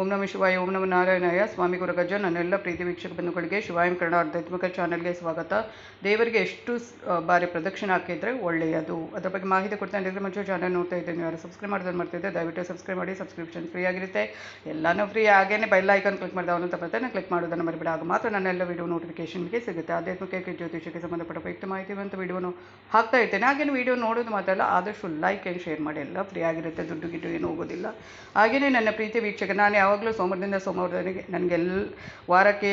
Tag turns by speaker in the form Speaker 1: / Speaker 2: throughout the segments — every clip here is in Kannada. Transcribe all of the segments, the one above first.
Speaker 1: ಓಂ ನಮ ಶಿವಾಯ, ಓಂ ನಮ ನಾರಾಯಣಾಯ. ಸ್ವಾಮಿ ಗುರುಗಜ ನನ್ನೆಲ್ಲ ಪ್ರೀತಿ ವೀಕ್ಷಕ ಬಂಧುಗಳಿಗೆ ಶಿವಾಯಂ ಕನ್ನಡ ಆಧ್ಯಾತ್ಮಿಕ ಚಾನಲ್ಗೆ ಸ್ವಾಗತ. ದೇವರಿಗೆ ಎಷ್ಟು ಬಾರಿ ಪ್ರದಕ್ಷಿಣೆ ಹಾಕಿದರೆ ಒಳ್ಳೆಯದು. ಅದರ ಬಗ್ಗೆ ಮಾಹಿತಿ ಕೊಡ್ತಾ ಇದ್ದರೆ ಮುಂಚೆ ಚಾನಲ್ ನೋಡ್ತಾ ಇದ್ದೀನಿ. ಯಾರು ಸಬ್ಸ್ಕ್ರೈಬ್ ಮಾಡೋದನ್ನು ಮಾಡ್ತಿದ್ದೆ ದಯವಿಟ್ಟು ಸಬ್ಸ್ಕ್ರೈಬ್ ಮಾಡಿ ಸಬ್ಸ್ಕ್ರಿಪ್ಷನ್ ಫ್ರೀ ಆಗಿರುತ್ತೆ. ಎಲ್ಲನೂ ಫ್ರೀ ಆಗೇನೇ ಬೆಲ್ ಐಕನ್ ಕ್ಲಿಕ್ ಮಾಡಿದ ಅಂತ ತಪ್ಪತ್ತೆ ಕ್ಲಿಕ್ ಮಾಡೋದನ್ನು ಮರಿಬೇಡ. ಆಗ ಮಾತ್ರ ನನ್ನೆಲ್ಲ ವಿಡಿಯೋ ನೋಟಿಫಿಕೇಷನ್ಗೆ ಸಿಗುತ್ತೆ. ಆಧ್ಯಾತ್ಮಿಕ ಜ್ಯೋತಿಷಕ್ಕೆ ಸಂಬಂಧಪಟ್ಟ ಉಪಯುಕ್ತ ಮಾಹಿತಿ ಅಂತ ವಿಡಿಯೋನು ಹಾಕ್ತಾ ಇರ್ತೇನೆ. ಹಾಗೇನು ವಿಡಿಯೋ ನೋಡೋದು ಮಾತ್ರ ಅಲ್ಲ, ಆದಷ್ಟು ಲೈಕ್ ಆ್ಯಂಡ್ ಶೇರ್ ಮಾಡಿ. ಎಲ್ಲ ಫ್ರೀ ಆಗಿರುತ್ತೆ. ದುಡ್ಡು ಗಿಡ್ಡು ಏನು ಹೋಗೋದಿಲ್ಲ. ಹಾಗೆಯೇ ನನ್ನ ಪ್ರೀತಿ ವೀಕ್ಷಕ, ನಾನು ಯಾವಾಗಲೂ ಸೋಮವಾರದಿಂದ ಸೋಮವಾರದವರೆಗೆ ನನಗೆಲ್ಲ ವಾರಕ್ಕೆ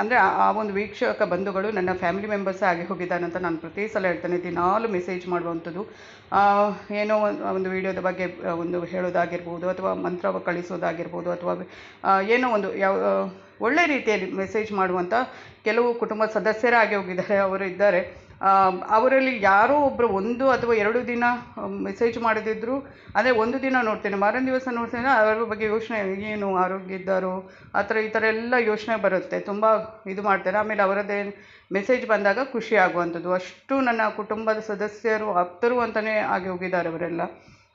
Speaker 1: ಅಂದರೆ ಆ ಒಂದು ವೀಕ್ಷಕ ಬಂಧುಗಳು ನನ್ನ ಫ್ಯಾಮಿಲಿ ಮೆಂಬರ್ಸ್ ಆಗಿ ಹೋಗಿದ್ದಾನೆ ಅಂತ ನಾನು ಪ್ರತಿ ಸಲ ಹೇಳ್ತೇನೆ. ದಿನಾಲು ಮೆಸೇಜ್ ಮಾಡುವಂಥದ್ದು. ಏನೋ ಒಂದು ವೀಡಿಯೋದ ಬಗ್ಗೆ ಒಂದು ಹೇಳೋದಾಗಿರ್ಬೋದು ಅಥವಾ ಮಂತ್ರ ಕಳಿಸೋದಾಗಿರ್ಬೋದು ಅಥವಾ ಏನೋ ಒಂದು ಯಾವ ಒಳ್ಳೆ ರೀತಿಯಲ್ಲಿ ಮೆಸೇಜ್ ಮಾಡುವಂಥ ಕೆಲವು ಕುಟುಂಬ ಸದಸ್ಯರಾಗಿ ಹೋಗಿದ್ದಾರೆ. ಅವರು ಇದ್ದಾರೆ. ಅವರಲ್ಲಿ ಯಾರೋ ಒಬ್ಬರು ಒಂದು ಅಥವಾ ಎರಡು ದಿನ ಮೆಸೇಜ್ ಮಾಡದಿದ್ದರೂ ಅದೇ ಒಂದು ದಿನ ನೋಡ್ತೇನೆ. ಮಾರನೇ ದಿವಸ ನೋಡ್ತೇನೆ, ಅವರ ಬಗ್ಗೆ ಯೋಚನೆ, ಏನು ಆರೋಗ್ಯ ಇದ್ದಾರೋ, ಆ ಥರ ಈ ಥರ ಎಲ್ಲ ಯೋಚನೆ ಬರುತ್ತೆ. ತುಂಬ ಇದು ಮಾಡ್ತಾರೆ. ಆಮೇಲೆ ಅವರದ್ದೇ ಮೆಸೇಜ್ ಬಂದಾಗ ಖುಷಿ ಆಗುವಂಥದ್ದು. ಅಷ್ಟು ನನ್ನ ಕುಟುಂಬದ ಸದಸ್ಯರು ಆಪ್ತರು ಅಂತಲೇ ಆಗಿ ಹೋಗಿದ್ದಾರೆ ಅವರೆಲ್ಲ.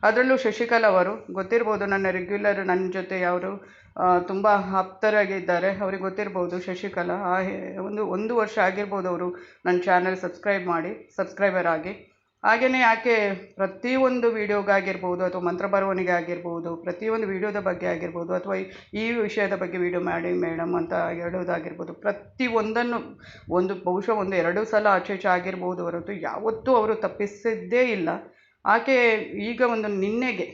Speaker 1: ಅದರಲ್ಲೂ ಶಶಿಕಲಾ ಅವರು, ಗೊತ್ತಿರ್ಬೋದು ನನ್ನ ರೆಗ್ಯುಲರ್ ನನ್ನ ಜೊತೆ ಅವರು ತುಂಬ ಆಪ್ತರಾಗಿದ್ದಾರೆ. ಅವ್ರಿಗೆ ಗೊತ್ತಿರ್ಬೋದು ಶಶಿಕಲಾ, ಆ ಒಂದು ಒಂದು ವರ್ಷ ಆಗಿರ್ಬೋದು ಅವರು ನನ್ನ ಚಾನಲ್ ಸಬ್ಸ್ಕ್ರೈಬ್ ಮಾಡಿ ಸಬ್ಸ್ಕ್ರೈಬರ್ ಆಗಿ. ಹಾಗೆಯೇ ಯಾಕೆ ಪ್ರತಿಯೊಂದು ವೀಡಿಯೋಗಾಗಿರ್ಬೋದು ಅಥವಾ ಮಂತ್ರ ಬರವಣಿಗೆ ಆಗಿರ್ಬೋದು, ಪ್ರತಿಯೊಂದು ವೀಡಿಯೋದ ಬಗ್ಗೆ ಆಗಿರ್ಬೋದು, ಅಥವಾ ಈ- ಈ ವಿಷಯದ ಬಗ್ಗೆ ವೀಡಿಯೋ ಮಾಡಿ ಮೇಡಮ್ ಅಂತ ಹೇಳೋದಾಗಿರ್ಬೋದು, ಪ್ರತಿಯೊಂದನ್ನು ಒಂದು, ಬಹುಶಃ ಒಂದು ಎರಡು ಸಲ ಆಚೆ ಈಚೆ ಆಗಿರ್ಬೋದು ಹೊರತು ಯಾವತ್ತೂ ಅವರು ತಪ್ಪಿಸಿದ್ದೇ ಇಲ್ಲ. ಆಕೆ ಈಗ ಒಂದು ನಿನ್ನೆಗೆ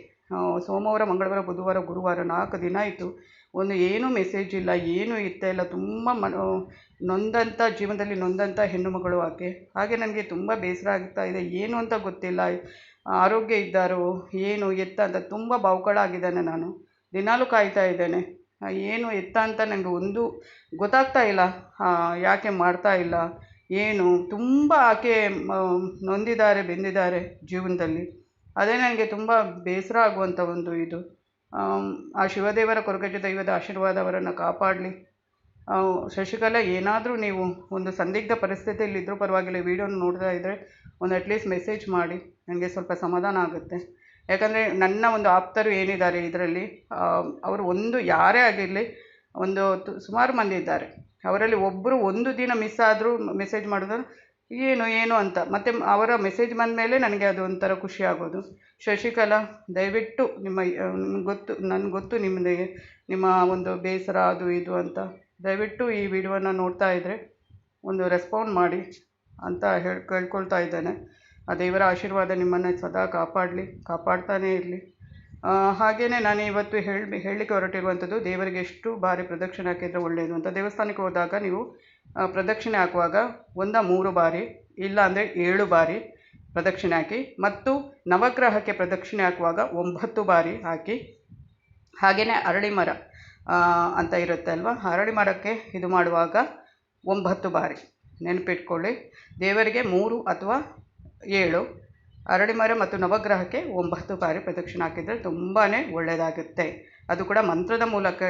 Speaker 1: ಸೋಮವಾರ, ಮಂಗಳವಾರ, ಬುಧವಾರ, ಗುರುವಾರ ನಾಲ್ಕು ದಿನ ಆಯಿತು ಒಂದು ಏನೂ ಮೆಸೇಜ್ ಇಲ್ಲ, ಏನೂ ಇತ್ತ ಇಲ್ಲ. ತುಂಬ ಮನೋ ನೊಂದಂಥ ಜೀವನದಲ್ಲಿ ನೊಂದಂಥ ಹೆಣ್ಣು ಮಗಳು ಆಕೆ. ಹಾಗೆ ನನಗೆ ತುಂಬ ಬೇಸರ ಆಗ್ತಾ ಇದೆ. ಏನು ಅಂತ ಗೊತ್ತಿಲ್ಲ. ಆರೋಗ್ಯ ಇದ್ದಾರೋ, ಏನು ಎತ್ತ ಅಂತ ತುಂಬ ಬಾವುಕಳಾಗಿದ್ದೇನೆ ನಾನು. ದಿನಾಲೂ ಕಾಯ್ತಾ ಇದ್ದೇನೆ. ಏನು ಎತ್ತ ಅಂತ ನನಗೆ ಒಂದು ಗೊತ್ತಾಗ್ತಾ ಇಲ್ಲ. ಯಾಕೆ ಮಾಡ್ತಾ ಇಲ್ಲ? ಏನು ತುಂಬ ಆಕೆ ನೊಂದಿದ್ದಾರೆ, ಬೆಂದಿದ್ದಾರೆ ಜೀವನದಲ್ಲಿ. ಅದೇ ನನಗೆ ತುಂಬ ಬೇಸರ ಆಗುವಂಥ ಒಂದು ಇದು. ಆ ಶಿವದೇವರ ಕೊರಗಜ್ಜ ದೈವದ ಆಶೀರ್ವಾದ ಅವರನ್ನು ಕಾಪಾಡಲಿ. ಶಶಿಕಲಾ, ಏನಾದರೂ ನೀವು ಒಂದು ಸಂದಿಗ್ಧ ಪರಿಸ್ಥಿತಿಯಲ್ಲಿ ಇದ್ದರೂ ಪರವಾಗಿಲ್ಲ, ವಿಡಿಯೋನ ನೋಡ್ತಾ ಇದ್ದರೆ ಒಂದು ಅಟ್ಲೀಸ್ಟ್ ಮೆಸೇಜ್ ಮಾಡಿ. ನನಗೆ ಸ್ವಲ್ಪ ಸಮಾಧಾನ ಆಗುತ್ತೆ. ಯಾಕಂದರೆ ನನ್ನ ಒಂದು ಆಪ್ತರು ಏನಿದ್ದಾರೆ ಇದರಲ್ಲಿ ಅವರು ಒಂದು ಯಾರೇ ಆಗಿರಲಿ, ಒಂದು ಸುಮಾರು ಮಂದಿ ಇದ್ದಾರೆ. ಅವರಲ್ಲಿ ಒಬ್ಬರು ಒಂದು ದಿನ ಮಿಸ್ ಆದರೂ ಮೆಸೇಜ್ ಮಾಡಿದ್ರು ಏನು ಏನು ಅಂತ. ಮತ್ತು ಅವರ ಮೆಸೇಜ್ ಬಂದ ಮೇಲೆ ನನಗೆ ಅದು ಒಂಥರ ಖುಷಿ ಆಗೋದು. ಶಶಿಕಲಾ, ದಯವಿಟ್ಟು ನಿಮ್ಮ ಗೊತ್ತು, ನನಗೆ ಗೊತ್ತು ನಿಮ್ಮದು ನಿಮ್ಮ ಒಂದು ಬೇಸರ, ಅದು, ಇದು ಅಂತ. ದಯವಿಟ್ಟು ಈ ವಿಡಿಯೋನ ನೋಡ್ತಾ ಇದ್ದರೆ ಒಂದು ರೆಸ್ಪಾಂಡ್ ಮಾಡಿ ಅಂತ ಹೇಳಿ, ಕೇಳ್ಕೊಳ್ತಾ ಇದ್ದೇನೆ. ಆ ದೇವರ ಆಶೀರ್ವಾದ ನಿಮ್ಮನ್ನು ಸದಾ ಕಾಪಾಡಲಿ, ಕಾಪಾಡ್ತಾನೇ ಇರಲಿ. ಹಾಗೆಯೇ ನಾನು ಇವತ್ತು ಹೇಳಿ, ಹೇಳಲಿಕ್ಕೆ ಹೊರಟಿರುವಂಥದ್ದು ದೇವರಿಗೆ ಎಷ್ಟು ಬಾರಿ ಪ್ರದಕ್ಷಿಣೆ ಹಾಕಿದರೆ ಒಳ್ಳೆಯದು ಅಂತ. ದೇವಸ್ಥಾನಕ್ಕೆ ಹೋದಾಗ ನೀವು ಪ್ರದಕ್ಷಿಣೆ ಹಾಕುವಾಗ ಒಂದ, ಮೂರು ಬಾರಿ, ಇಲ್ಲ ಅಂದರೆ ಏಳು ಬಾರಿ ಪ್ರದಕ್ಷಿಣೆ ಹಾಕಿ ಮತ್ತು ನವಗ್ರಹಕ್ಕೆ ಪ್ರದಕ್ಷಿಣೆ ಹಾಕುವಾಗ ಒಂಬತ್ತು ಬಾರಿ ಹಾಕಿ. ಹಾಗೆಯೇ ಅರಳಿ ಮರ ಅಂತ ಇರುತ್ತೆ ಅಲ್ವಾ? ಅರಳಿ ಮರಕ್ಕೆ ಇದು ಮಾಡುವಾಗ ಒಂಬತ್ತು ಬಾರಿ ನೆನಪಿಟ್ಕೊಳ್ಳಿ. ದೇವರಿಗೆ ಮೂರು ಅಥವಾ ಏಳು. ಅರಳಿ ಮರ ಮತ್ತು ನವಗ್ರಹಕ್ಕೆ ಒಂಬತ್ತು ಬಾರಿ ಪ್ರದಕ್ಷಿಣೆ ಹಾಕಿದರೆ ತುಂಬಾ ಒಳ್ಳೆಯದಾಗುತ್ತೆ ಅದು ಕೂಡ ಮಂತ್ರದ ಮೂಲಕ